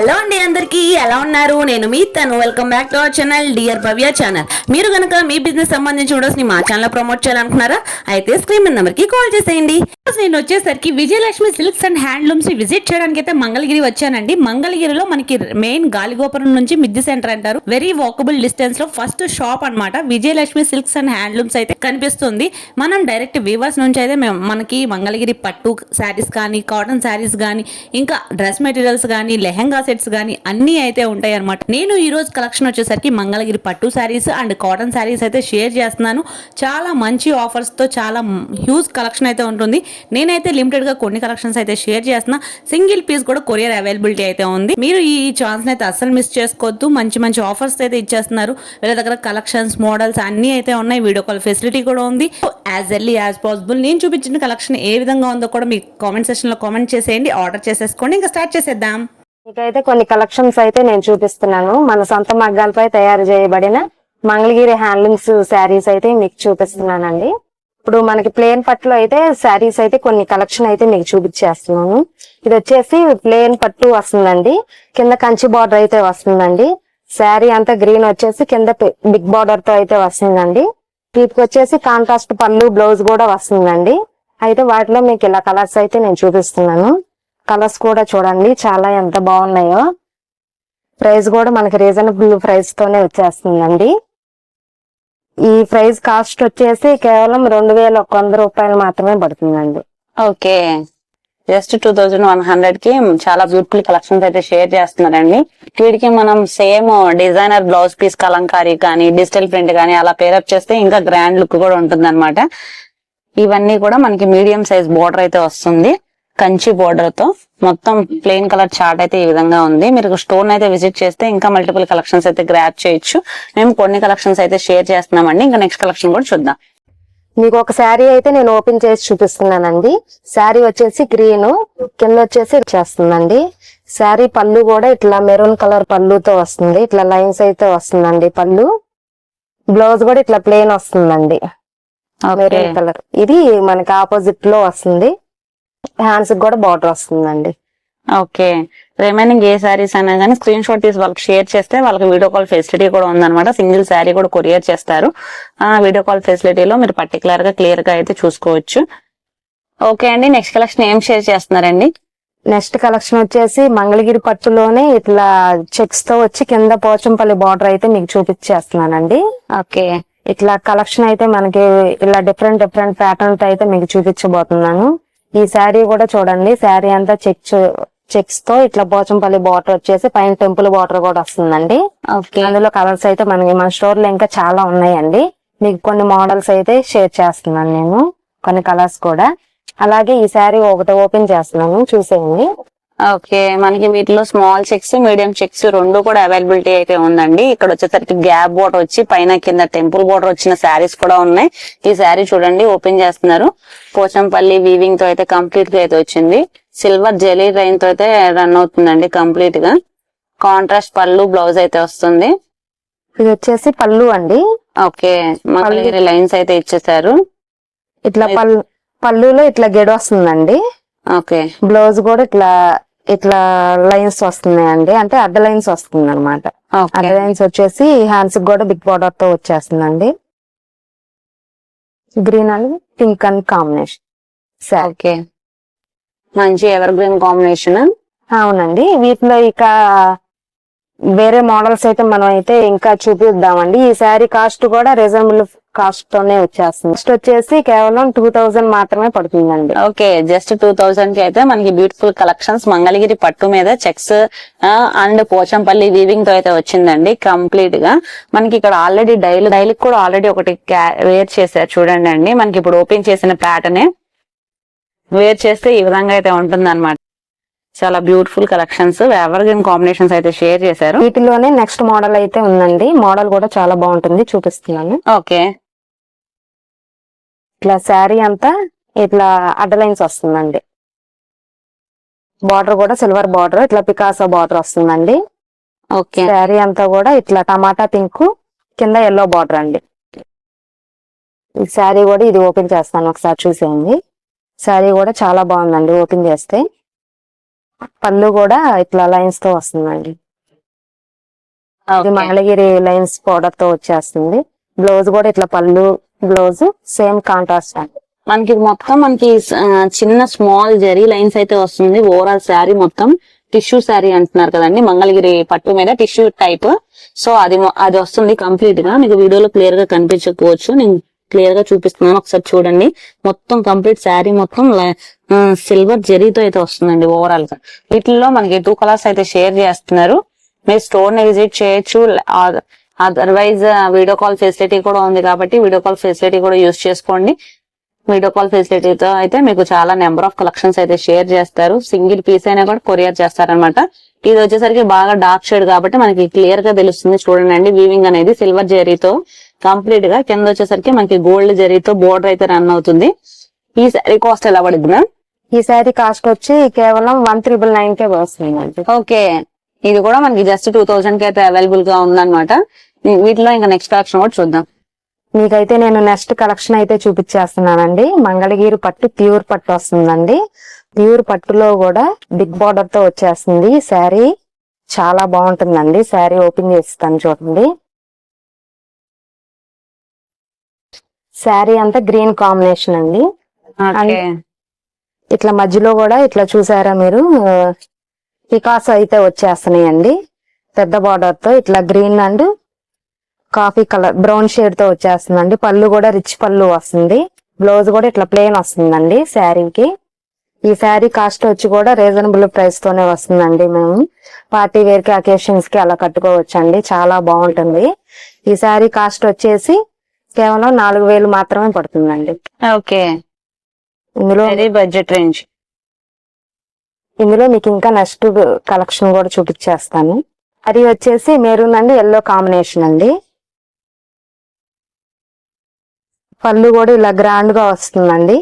Hello అండి అందరికీ ఎలా ఉన్నారు? నేను మీ తను. Welcome back to our channel dear Bhavya channel మీరు కనుక మీ బిజినెస్ సంబంధించి వీడియోస్ని మా ఛానల్ ప్రమోట్ చేయాలనుకున్నారా అయితే స్క్రీన్ నెంబర్కి కాల్ చేసేయండి. నేను వచ్చేసరికి విజయలక్ష్మి సిల్క్స్ అండ్ హ్యాండ్లూమ్స్ని విజిట్ చేయడానికి అయితే మంగళగిరి వచ్చానండి. మంగళగిరిలో మనకి మెయిన్ గాలిగోపురం నుంచి మిద్ది సెంటర్ అంటారు. వెరీ వాకబుల్ డిస్టెన్స్లో ఫస్ట్ షాప్ అన్నమాట. విజయలక్ష్మి సిల్క్స్ అండ్ హ్యాండ్లూమ్స్ అయితే కనిపిస్తుంది. మనం డైరెక్ట్ వీవర్స్ నుంచి అయితే మేము మనకి మంగళగిరి పట్టు శారీస్ కానీ కాటన్ శారీస్ కానీ ఇంకా డ్రెస్ మెటీరియల్స్ కానీ లెహంగా సెట్స్ కానీ అన్నీ అయితే ఉంటాయి అనమాట నేను ఈరోజు కలెక్షన్ వచ్చేసరికి మంగళగిరి పట్టు శారీస్ అండ్ కాటన్ శారీస్ అయితే షేర్ చేస్తున్నాను. చాలా మంచి ఆఫర్స్తో చాలా హ్యూజ్ కలెక్షన్ అయితే ఉంటుంది. నేనైతే లిమిటెడ్గా కొన్ని కలెక్షన్స్ అయితే షేర్ చేస్తున్నా. సింగిల్ పీస్ కూడా కొరియర్ అవైలబిలిటీ అయితే ఉంది. మీరు ఈ ఛాన్స్ అయితే అస్సలు మిస్ చేసుకోవద్దు. మంచి మంచి ఆఫర్స్ అయితే ఇచ్చేస్తున్నారు. వీళ్ళ దగ్గర కలెక్షన్స్ మోడల్స్ అన్నీ అయితే ఉన్నాయి. వీడియో కాల్ ఫెసిలిటీ కూడా ఉంది. యాజ్ ఎర్లీ యాజ్ పాసిబుల్ నేను చూపించిన కలెక్షన్ ఏ విధంగా ఉందో కూడా మీ కామెంట్ సెషన్లో కామెంట్ చేసేయండి. ఆర్డర్ చేసేసుకోండి. ఇంకా స్టార్ట్ చేసేద్దాం. మీకైతే కొన్ని కలెక్షన్స్ అయితే నేను చూపిస్తున్నాను. మన సొంత మగ్గాలపై తయారు చేయబడిన మంగళగిరి హ్యాండ్లూమ్స్ శారీస్ అయితే మీకు చూపిస్తున్నానండి. ఇప్పుడు మనకి ప్లేన్ పట్టులో అయితే శారీస్ అయితే కొన్ని కలెక్షన్ అయితే మీకు చూపించేస్తున్నాను. ఇది వచ్చేసి ప్లేన్ పట్టు వస్తుందండి. కింద కంచి బార్డర్ అయితే వస్తుందండి. శారీ అంతా గ్రీన్ వచ్చేసి కింద బిగ్ బార్డర్తో అయితే వస్తుందండి. వీటికి వచ్చేసి కాంట్రాస్ట్ పళ్ళు బ్లౌజ్ కూడా వస్తుందండి. అయితే వాటిలో మీకు ఇలా కలర్స్ అయితే నేను చూపిస్తున్నాను. కలర్స్ కూడా చూడండి. చాలా ఎంత బాగున్నాయో. ప్రైస్ కూడా మనకి రీజనబుల్ ప్రైస్ తోనే వచ్చేస్తుందండి. ఈ ప్రైస్ కాస్ట్ వచ్చేసి కేవలం రెండు వేల ఒక వంద రూపాయలు మాత్రమే పడుతుందండి. Okay. Just two thousand one హండ్రెడ్కి చాలా బ్యూటిఫుల్ కలెక్షన్స్ అయితే షేర్ చేస్తున్నారండి. వీటికి మనం same designer blouse piece kalamkari కానీ డిజిటల్ ప్రింట్ కానీ అలా పేరప్ చేస్తే ఇంకా గ్రాండ్ లుక్ కూడా ఉంటుంది ఇవన్నీ కూడా మనకి మీడియం సైజ్ బోర్డర్ అయితే వస్తుంది. కంచి బోర్డర్తో. మొత్తం ప్లెయిన్ కలర్ చార్ట్ అయితే ఈ విధంగా ఉంది. మీరు స్టోన్ అయితే విజిట్ చేస్తే ఇంకా మల్టిపుల్ కలెక్షన్స్ అయితే గ్రాప్ చేయొచ్చు. మేము కొన్ని కలెక్షన్స్ అయితే షేర్ చేస్తున్నామండి. ఇంకా నెక్స్ట్ కలెక్షన్ కూడా చూద్దాం. మీకు ఒక శారీ అయితే నేను ఓపెన్ చేసి చూపిస్తున్నానండి. శారీ వచ్చేసి గ్రీన్ కింద వచ్చేసి చేస్తుందండి. శారీ పళ్ళు కూడా ఇట్లా మెరూన్ కలర్ పళ్ళుతో వస్తుంది. ఇట్లా లైన్స్ అయితే వస్తుందండి పళ్ళు. బ్లౌజ్ కూడా ఇట్లా ప్లెయిన్ వస్తుందండి. Maroon colour. ఇది మనకి ఆపోజిట్లో వస్తుంది. హ్యాండ్స్ కూడా బార్డర్ వస్తుందండి. ఓకే. రిమైనింగ్ ఏ సారీస్ అయినా కానీ స్క్రీన్ షాట్ తీసి వాళ్ళకి షేర్ చేస్తే వాళ్ళకి వీడియో కాల్ ఫెసిలిటీ కూడా ఉందన్నమాట. సింగిల్ శారీ కూడా కొరియర్ చేస్తారు. ఆ వీడియో కాల్ ఫెసిలిటీలో మీరు పర్టికులర్గా క్లియర్గా అయితే చూసుకోవచ్చు. ఓకే అండి. నెక్స్ట్ కలెక్షన్ ఏం షేర్ చేస్తున్నారండి? నెక్స్ట్ కలెక్షన్ వచ్చేసి మంగళగిరి పట్టులోనే ఇట్లా చెక్స్తో వచ్చి కింద పోచంపల్లి బార్డర్ అయితే మీకు చూపించేస్తున్నానండి. ఓకే. ఇట్లా కలెక్షన్ అయితే మనకి ఇలా డిఫరెంట్ డిఫరెంట్ ప్యాటర్న్ అయితే మీకు చూపించబోతున్నాను. ఈ శారీ కూడా చూడండి. శారీ అంతా చెక్స్ చెక్స్తో ఇట్లా పోచంపల్లి బార్డర్ వచ్చేసి పైన టెంపుల్ బార్డర్ కూడా వస్తుందండి. అందులో కలర్స్ అయితే మనకి మన స్టోర్లో ఇంకా చాలా ఉన్నాయండి. మీకు కొన్ని మోడల్స్ అయితే షేర్ చేస్తున్నాను నేను. కొన్ని కలర్స్ కూడా. అలాగే ఈ శారీ ఒకటి ఓపెన్ చేస్తున్నాను. చూసేయండి. ఓకే మనకి వీటిలో స్మాల్ చెక్స్ మీడియం చెక్స్ రెండు కూడా అవైలబిలిటీ అయితే ఉందండి. ఇక్కడ వచ్చేసరికి గ్యాప్ బోర్డర్ వచ్చి పైన కింద టెంపుల్ బోర్డర్ వచ్చిన శారీస్ కూడా ఉన్నాయి. ఈ శారీ చూడండి ఓపెన్ చేస్తున్నారు. పోచంపల్లి వీవింగ్తో అయితే కంప్లీట్గా అయితే వచ్చింది. సిల్వర్ జెలీ రైన్తో అయితే రన్ అవుతుందండి కంప్లీట్గా. కాంట్రాస్ట్ పళ్ళు బ్లౌజ్ అయితే వస్తుంది. ఇది వచ్చేసి పళ్ళు అండి. ఓకే మంగళగిరి లైన్స్ అయితే ఇచ్చేసారు. ఇట్లా పళ్ళు పళ్ళులో ఇట్లా గెడ వస్తుందండి. ఓకే. బ్లౌజ్ కూడా ఇట్లా ఇట్లా లైన్స్ వస్తున్నాయండి. అంటే అడ్డ లైన్స్ వస్తుంది అనమాట అడ్డ లైన్స్ వచ్చేసి హ్యాండ్స్ కూడా బిగ్ బార్డర్తో వచ్చేస్తుందండి. Green and pink and combination. సరే. ఓకే. మంచి ఎవర్ గ్రీన్ కాంబినేషన్. అవునండి. వీటిలో ఇక వేరే మోడల్స్ అయితే మనం అయితే ఇంకా చూపిద్దామండి. ఈ శారీ కాస్ట్ కూడా రీజనబుల్ కాస్ట్ తోనే వచ్చేస్తుంది. నెక్స్ట్ వచ్చేసి కేవలం టూ థౌజండ్ మాత్రమే పడుతుందండి. ఓకే జస్ట్ టూ థౌసండ్కి అయితే మనకి బ్యూటిఫుల్ కలెక్షన్స్ మంగళగిరి పట్టు మీద చెక్స్ అండ్ పోచంపల్లి వీవింగ్తో అయితే వచ్చిందండి కంప్లీట్గా. మనకి ఇక్కడ ఆల్రెడీ డైలీ డైలీకి కూడా ఆల్రెడీ ఒకటి వేర్ చేశారు చూడండి అండి. మనకి ఇప్పుడు ఓపెన్ చేసిన ప్యాటర్న్ వేర్ చేస్తే ఈ విధంగా అయితే ఉంటుంది చాలా beautiful collections evergreen combinations అయితే షేర్ చేశారు. వీటిలోనే నెక్స్ట్ మోడల్ అయితే ఉందండి. మోడల్ కూడా చాలా బాగుంటుంది చూపిస్తున్నాను. ఓకే. ఇట్లా శారీ అంతా ఇట్లా అడ్డ లైన్స్ వస్తుందండి. బార్డర్ కూడా సిల్వర్ బార్డర్ ఇట్లా పికాసో బార్డర్ వస్తుందండి. ఓకే. శారీ అంతా కూడా ఇట్లా టమాటా పింక్ కింద ఎల్లో బార్డర్ అండి. ఈ శారీ కూడా ఇది ఓపెన్ చేస్తాను ఒకసారి చూసేయండి. శారీ కూడా చాలా బాగుందండి ఓపెన్ చేస్తే. పళ్ళు కూడా ఇట్లా లైన్స్తో వస్తుందండి. మంగళగిరి లైన్స్ పౌడర్తో వచ్చేస్తుంది. బ్లౌజ్ కూడా ఇట్లా పళ్ళు బ్లౌజ్ సేమ్ కాంట్రాస్ట్ అండి. మనకి మొత్తం మనకి చిన్న స్మాల్ జరీ లైన్స్ అయితే వస్తుంది. ఓవరాల్ శారీ మొత్తం టిష్యూ శారీ అంటున్నారు కదండి. మంగళగిరి పట్టు మీద టిష్యూ టైప్. సో అది అది వస్తుంది కంప్లీట్గా. మీకు వీడియోలో క్లియర్గా కనిపించకపోవచ్చు. నేను క్లియర్గా చూపిస్తున్నాను. ఒకసారి చూడండి. మొత్తం కంప్లీట్ శారీ మొత్తం సిల్వర్ జరీతో అయితే వస్తుందండి ఓవరాల్గా. వీటిల్లో మనకి టూ కలర్స్ అయితే షేర్ చేస్తున్నారు. మీరు స్టోర్ని విజిట్ చేయొచ్చు. అదర్వైజ్ వీడియో కాల్ ఫెసిలిటీ కూడా ఉంది కాబట్టి వీడియో కాల్ ఫెసిలిటీ కూడా యూస్ చేసుకోండి. వీడియో కాల్ ఫెసిలిటీతో అయితే మీకు చాలా నెంబర్ ఆఫ్ కలెక్షన్స్ అయితే షేర్ చేస్తారు. సింగిల్ పీస్ అయినా కూడా కొరియర్ చేస్తారనమాట ఇది వచ్చేసరికి బాగా డార్క్ షేడ్ కాబట్టి మనకి క్లియర్గా తెలుస్తుంది చూడండి వీవింగ్ అనేది సిల్వర్ జరీతో కంప్లీట్గా కింద వచ్చేసరికి మనకి గోల్డ్ జరీతో బోర్డర్ అయితే రన్ అవుతుంది. ఈ సారీ కాస్ట్ ఎలా పడుతుంది మ్యామ్ ఈ శారీ కాస్ట్ వచ్చి కేవలం వన్ త్రిబుల్ నైన్ కే వస్తుందండి. ఓకే ఇది కూడా మనకి జస్ట్ టూ థౌసండ్కి అయితే అవైలబుల్గా ఉందన్నమాట. వీటిలో ఇంకా నెక్స్ట్ కలెక్షన్ కూడా చూద్దాం. మీకైతే నేను నెక్స్ట్ కలెక్షన్ అయితే చూపించేస్తున్నానండి. మంగళగిరి పట్టు ప్యూర్ పట్టు వస్తుందండి. ప్యూర్ పట్టులో కూడా బిగ్ బార్డర్తో వచ్చేస్తుంది. శారీ చాలా బాగుంటుందండి. శారీ ఓపెన్ చేస్తాను చూడండి. శారీ అంతా గ్రీన్ కాంబినేషన్ అండి. ఇట్లా మధ్యలో కూడా ఇట్లా చూసారా మీరు? పికాస్ అయితే వచ్చేస్తున్నాయండి. పెద్ద బార్డర్తో ఇట్లా green and coffee colour brown షేడ్తో వచ్చేస్తుందండి. పళ్ళు కూడా రిచ్ పళ్ళు వస్తుంది. బ్లౌజ్ కూడా ఇట్లా ప్లెయిన్ వస్తుందండి శారీకి. ఈ శారీ కాస్ట్ వచ్చి కూడా రీజనబుల్ ప్రైస్ తోనే వస్తుందండి మేము. పార్టీ వేర్కి అకేషన్స్కి అలా కట్టుకోవచ్చండి. చాలా బాగుంటుంది. ఈ శారీ కాస్ట్ వచ్చేసి కేవలం నాలుగు వేలు మాత్రమే పడుతుందండి. ఓకే. ఇందులో బడ్జెట్ రేంజ్ ఇందులో మీకు ఇంకా నెక్స్ట్ కలెక్షన్ కూడా చూపించేస్తాను. అది వచ్చేసి మెరూన్ అండి ఎల్లో కాంబినేషన్ అండి. పళ్ళు కూడా ఇలా గ్రాండ్గా వస్తుందండి.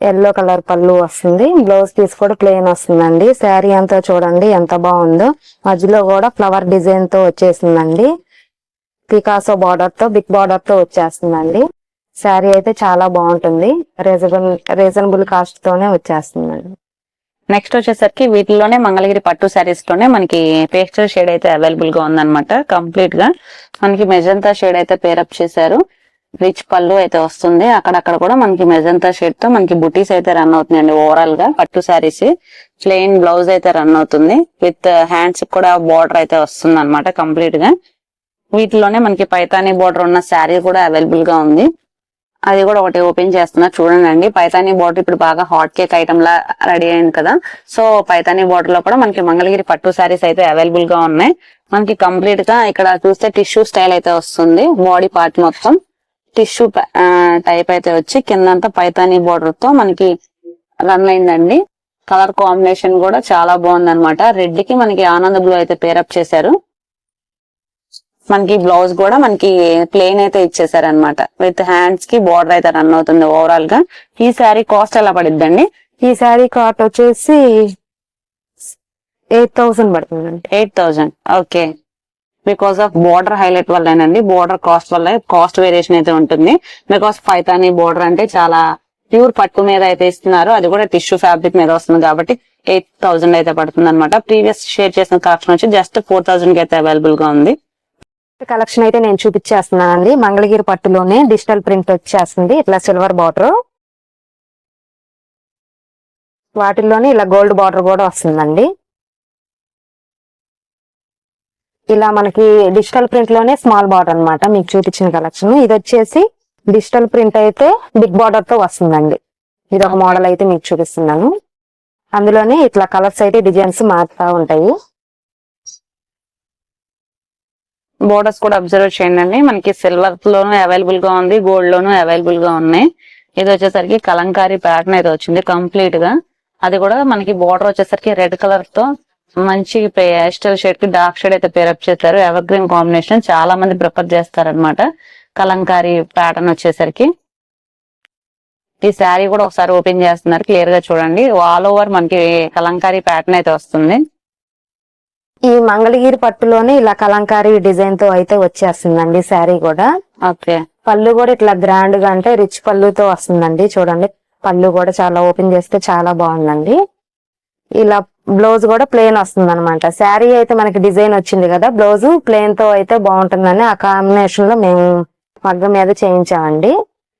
ఎల్లో కలర్ పళ్ళు వస్తుంది. బ్లౌజ్ పీస్ కూడా ప్లెయిన్ వస్తుందండి. శారీ అంతా చూడండి ఎంత బాగుందో. మధ్యలో కూడా ఫ్లవర్ డిజైన్తో వచ్చేసిందండి. పికాసో బార్డర్తో బిగ్ బార్డర్తో వచ్చేస్తుందండి. శారీ అయితే చాలా బాగుంటుంది. రీజనబుల్ రీజనబుల్ కాస్ట్ తోనే వచ్చేస్తుందండి. నెక్స్ట్ వచ్చేసరికి వీటిలోనే మంగళగిరి పట్టు శారీస్లోనే మనకి పేస్టల్ షేడ్ అయితే అవైలబుల్గా ఉందన్నమాట. కంప్లీట్గా. మనకి మెజంతా షేడ్ అయితే పేరప్ చేశారు. రిచ్ పళ్ళు అయితే వస్తుంది. అక్కడక్కడ కూడా మనకి మెజంతా షేడ్తో మనకి బుటీస్ అయితే రన్ అవుతున్నాయండి ఓవరాల్గా. పట్టు శారీస్ ప్లెయిన్ బ్లౌజ్ అయితే రన్ అవుతుంది. విత్ హ్యాండ్స్ uh, కూడా బార్డర్ అయితే వస్తుంది అనమాట కంప్లీట్గా. వీటిలోనే మనకి పైతానీ బార్డర్ ఉన్న శారీ కూడా అవైలబుల్గా ఉంది. అది కూడా ఒకటి ఓపెన్ చేస్తున్నా చూడండి పైతానీ బార్డర్ ఇప్పుడు బాగా హాట్ కేక్ ఐటమ్ లా రెడీ అయింది కదా. సో పైతానీ బార్డర్లో కూడా మనకి మంగళగిరి పట్టు శారీస్ అయితే అవైలబుల్గా ఉన్నాయి. మనకి కంప్లీట్గా ఇక్కడ చూస్తే టిష్యూ స్టైల్ అయితే వస్తుంది. బాడీ పార్ట్ మొత్తం. టిష్యూ టైప్ అయితే వచ్చి కిందంతా పైతానీ బార్డర్తో మనకి రన్ అయిందండి. కలర్ కాంబినేషన్ కూడా చాలా బాగుంది అనమాట రెడ్కి మనకి ఆనంద బ్లూ అయితే పేరప్ చేశారు. మనకి బ్లౌజ్ కూడా మనకి ప్లెయిన్ అయితే ఇచ్చేసారు అనమాట విత్ హ్యాండ్స్కి బార్డర్ అయితే రన్ అవుతుంది ఓవరాల్గా. ఈ శారీ కాస్ట్ ఎలా పడిద్దండి? ఈ శారీ కాట్ వచ్చేసి ఎయిట్ థౌసండ్ పడుతుందండి. Eight thousand okay because of border highlight వల్లేనండి border cost వల్ల కాస్ట్ వేరియేషన్ అయితే ఉంటుంది. బికాస్ పైతాని బోర్డర్ అంటే చాలా ప్యూర్ పట్టు మీద అయితే ఇస్తున్నారు. అది కూడా టిష్యూ ఫ్యాబ్రిక్ మీద వస్తుంది కాబట్టి ఎయిట్ థౌసండ్ అయితే పడుతుంది అనమాట ప్రీవియస్ షేర్ చేసిన కలెక్షన్ వచ్చి జస్ట్ ఫోర్ థౌసండ్కి అయితే అవైలబుల్గా ఉంది. కలెక్షన్ అయితే నేను చూపించేస్తున్నానండి. మంగళగిరి పట్టులోనే డిజిటల్ ప్రింట్ వచ్చేస్తుంది. ఇట్లా సిల్వర్ బార్డర్ వాటిల్లోనే ఇలా గోల్డ్ బార్డర్ కూడా వస్తుందండి. ఇలా మనకి డిజిటల్ ప్రింట్లోనే స్మాల్ బార్డర్ అన్నమాట. మీకు చూపించిన కలెక్షన్ ఇది వచ్చేసి డిజిటల్ ప్రింట్ అయితే బిగ్ బార్డర్తో వస్తుందండి. ఇది ఒక మోడల్ అయితే మీకు చూపిస్తున్నాను. అందులోనే ఇట్లా కలర్స్ అయితే డిజైన్స్ మారుతా ఉంటాయి. బోర్డర్స్ కూడా అబ్జర్వ్ చేయండి మనకి సిల్వర్ లోను అవైలబుల్గా ఉంది గోల్డ్ లోను అవైలబుల్గా ఉన్నాయి. ఇది వచ్చేసరికి కలంకారీ ప్యాటర్న్ అయితే వచ్చింది కంప్లీట్గా. అది కూడా మనకి బోర్డర్ వచ్చేసరికి రెడ్ కలర్తో మంచి పేస్టల్ షేడ్కి డార్క్ షేడ్ అయితే పేరప్ చేశారు. ఎవర్ గ్రీన్ కాంబినేషన్ చాలా మంది ప్రిఫర్ చేస్తారనమాట కలంకారీ ప్యాటర్న్ వచ్చేసరికి. ఈ శారీ కూడా ఒకసారి ఓపెన్ చేస్తున్నారు. క్లియర్గా చూడండి. ఆల్ ఓవర్ మనకి కలంకారీ ప్యాటర్న్ అయితే వస్తుంది. ఈ మంగళగిరి పట్టులోనే ఇలా కలంకారీ డిజైన్తో అయితే వచ్చేస్తుందండి శారీ కూడా. ఓకే. పళ్ళు కూడా ఇట్లా గ్రాండ్గా అంటే రిచ్ పళ్ళుతో వస్తుందండి. చూడండి. పళ్ళు కూడా చాలా ఓపెన్ చేస్తే చాలా బాగుందండి. ఇలా బ్లౌజ్ కూడా ప్లెయిన్ వస్తుంది అనమాట శారీ అయితే మనకి డిజైన్ వచ్చింది కదా బ్లౌజ్ ప్లెయిన్తో అయితే బాగుంటుందని ఆ కాంబినేషన్లో మేము మగ్గం మీద చేయించామండి.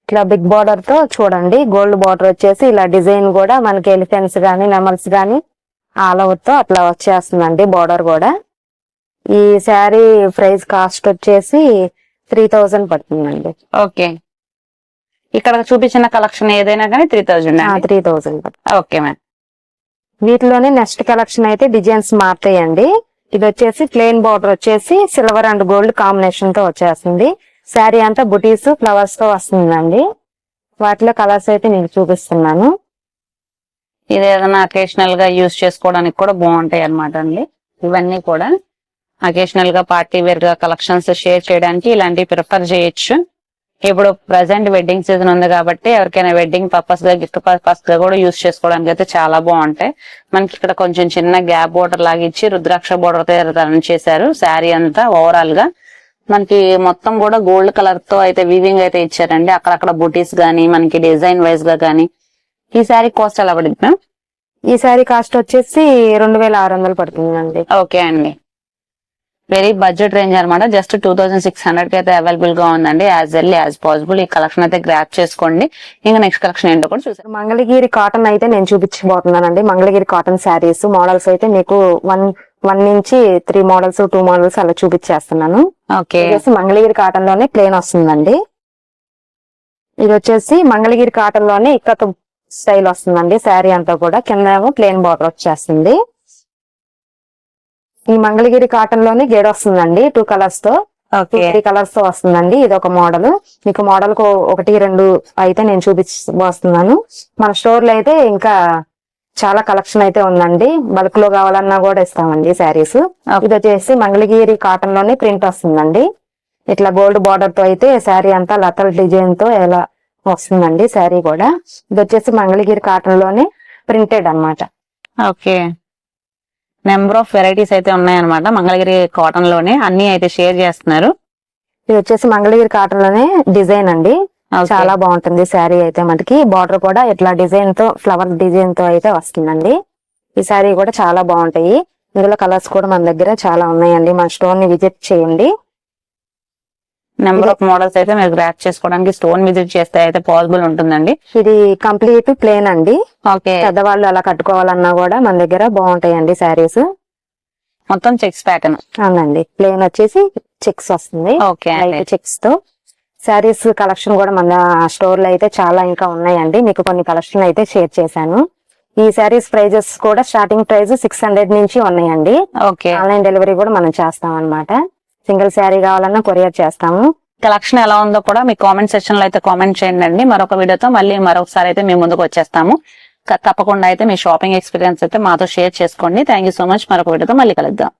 ఇట్లా బిగ్ బార్డర్తో చూడండి గోల్డ్ బార్డర్ వచ్చేసి ఇలా డిజైన్ కూడా మనకి ఎలిఫెంట్స్ గానీ నెమల్స్ గానీ ఆల్ ఓవర్తో అట్లా వచ్చేస్తుందండి బార్డర్ కూడా. ఈ శారీ ప్రైస్ కాస్ట్ వచ్చేసి త్రీ థౌజండ్ పడుతుందండి. ఓకే. ఇక్కడ చూపించిన కలెక్షన్ ఏదైనా కానీ three thousand three thousand okay ma'am. వీటిలోనే నెక్స్ట్ కలెక్షన్ అయితే డిజైన్స్ మారుతాయండి. ఇది వచ్చేసి ప్లెయిన్ బార్డర్ వచ్చేసి సిల్వర్ అండ్ గోల్డ్ కాంబినేషన్తో వచ్చేస్తుంది. శారీ అంతా బుటీస్ ఫ్లవర్స్తో వస్తుందండి. వాటిలో కలర్స్ అయితే నేను చూపిస్తున్నాను. ఇది ఏదైనా అకేషనల్గా యూస్ చేసుకోవడానికి కూడా బాగుంటాయి అన్నమాట అండి. ఇవన్నీ కూడా అకేషనల్గా పార్టీ వేర్గా కలెక్షన్స్ షేర్ చేయడానికి ఇలాంటివి ప్రిఫర్ చేయొచ్చు. ఇప్పుడు ప్రజెంట్ వెడ్డింగ్ సీజన్ ఉంది కాబట్టి ఎవరికైనా వెడ్డింగ్ పర్పస్గా గిఫ్ట్ పర్పస్గా కూడా యూస్ చేసుకోవడానికి అయితే చాలా బాగుంటాయి. మనకి ఇక్కడ కొంచెం చిన్న గ్యాప్ బోర్డర్ లాగా ఇచ్చి రుద్రాక్ష బోర్డర్ రన్ చేశారు. శారీ అంతా ఓవరాల్గా. మనకి మొత్తం కూడా గోల్డ్ కలర్తో అయితే వీవింగ్ అయితే ఇచ్చారండి. అక్కడక్కడ బుటీస్ గానీ మనకి డిజైన్ వైజ్గా గానీ. ఈ శారీ కాస్ట్ ఎలా పడింది మ్యామ్ ఈ శారీ కాస్ట్ వచ్చేసి రెండు వేల ఆరు వందలు పడుతుందండి. ఓకే అండి. వెరీ బడ్జెట్ రేంజ్ అన్నమాట. జస్ట్ టూ థౌసండ్ సిక్స్ హండ్రెడ్కి అయితే అవైలబుల్గా ఉందండి. యాజ్ ఎర్లీ యాజ్ పాసిబుల్ ఈ కలెక్షన్ అయితే గ్రాప్ చేసుకోండి. ఇంకా నెక్స్ట్ కలెక్షన్ ఏంటో కూడా చూసారు మంగళగిరి కాటన్ అయితే నేను చూపించబోతున్నానండి. మంగళగిరి కాటన్ శారీస్ మోడల్స్ అయితే మీకు వన్ వన్ నుంచి త్రీ మోడల్స్ టూ మోడల్స్ అలా చూపించేస్తున్నాను. ఓకే. మంగళగిరి కాటన్లోనే ప్లేన్ వస్తుందండి. ఇది వచ్చేసి మంగళగిరి కాటన్లోనే ఇక్కత స్టైల్ వస్తుందండి. శారీ అంతా కూడా కింద ఏమో ప్లేన్ బార్డర్ వచ్చేస్తుంది. ఈ మంగళగిరి కాటన్లోనే గేడ్ వస్తుందండి టూ కలర్స్తో. త్రీ కలర్స్తో వస్తుందండి ఇది ఒక మోడల్. మీకు మోడల్కు ఒకటి రెండు అయితే నేను చూపిస్తున్నాను మన స్టోర్లో అయితే ఇంకా చాలా కలెక్షన్ అయితే ఉందండి. బల్క్లో కావాలన్నా కూడా ఇస్తామండి శారీస్ ఇది వచ్చేసి మంగళగిరి కాటన్లోనే ప్రింట్ వస్తుందండి. ఇట్లా గోల్డ్ బార్డర్తో అయితే శారీ అంతా లతల్ డిజైన్తో ఎలా వస్తుందండి శారీ కూడా. ఇది వచ్చేసి మంగళగిరి కాటన్లోనే ప్రింటెడ్ అన్నమాట. ఓకే. నెంబర్ ఆఫ్ వెరైటీస్ అయితే ఉన్నాయన్నమాట. మంగళగిరి కాటన్లోనే అన్ని అయితే షేర్ చేస్తున్నారు. ఇది వచ్చేసి మంగళగిరి కాటన్లోనే డిజైన్ అండి. చాలా బాగుంటుంది శారీ అయితే మనకి. బార్డర్ కూడా ఇట్లా డిజైన్తో ఫ్లవర్ డిజైన్తో అయితే వస్తుందండి. ఈ శారీ కూడా చాలా బాగుంటాయి. ఇందులో కలర్స్ కూడా మన దగ్గర చాలా ఉన్నాయండి. మన స్టోర్ని విజిట్ చేయండి. నెంబర్ ఆఫ్ మోడల్స్ అయితే మీరు గ్రాప్ చేసుకోవడానికి స్టోన్ విజిట్ చేస్తే అయితే పాసిబుల్ ఉంటుందండి. ఇది కంప్లీట్ ప్లేన్ అండి. ఓకే. పెద్దవాళ్ళు అలా కట్టుకోవాలన్నా కూడా మన దగ్గర బాగుంటాయండి శారీస్ మొత్తం చెక్స్ ప్యాటర్న్ అవునండి. ప్లేన్ వచ్చేసి చెక్స్ వస్తుంది. ఓకే చెక్స్తో. శారీస్ కలెక్షన్ కూడా మన స్టోర్లో అయితే చాలా ఇంకా ఉన్నాయండి. మీకు కొన్ని కలెక్షన్ అయితే షేర్ చేశాను. ఈ శారీస్ ప్రైజెస్ కూడా స్టార్టింగ్ ప్రైస్ సిక్స్ హండ్రెడ్ నుంచి ఉన్నాయండి. ఓకే. ఆన్లైన్ డెలివరీ కూడా మనం చేస్తాం అన్నమాట. సింగిల్ శారీ కావాలన్నా కొరియర్ చేస్తాము. కలెక్షన్ ఎలా ఉందో కూడా మీ కామెంట్ సెక్షన్లో అయితే కామెంట్ చేయండి అండి. మరొక వీడియోతో మళ్ళీ మరొకసారి అయితే మేము ముందుకు వచ్చేస్తాము. తప్పకుండా అయితే మీ షాపింగ్ ఎక్స్పీరియన్స్ అయితే మాతో షేర్ చేసుకోండి. Thank so much. మరొక వీడియోతో మళ్ళీ కలుద్దాం.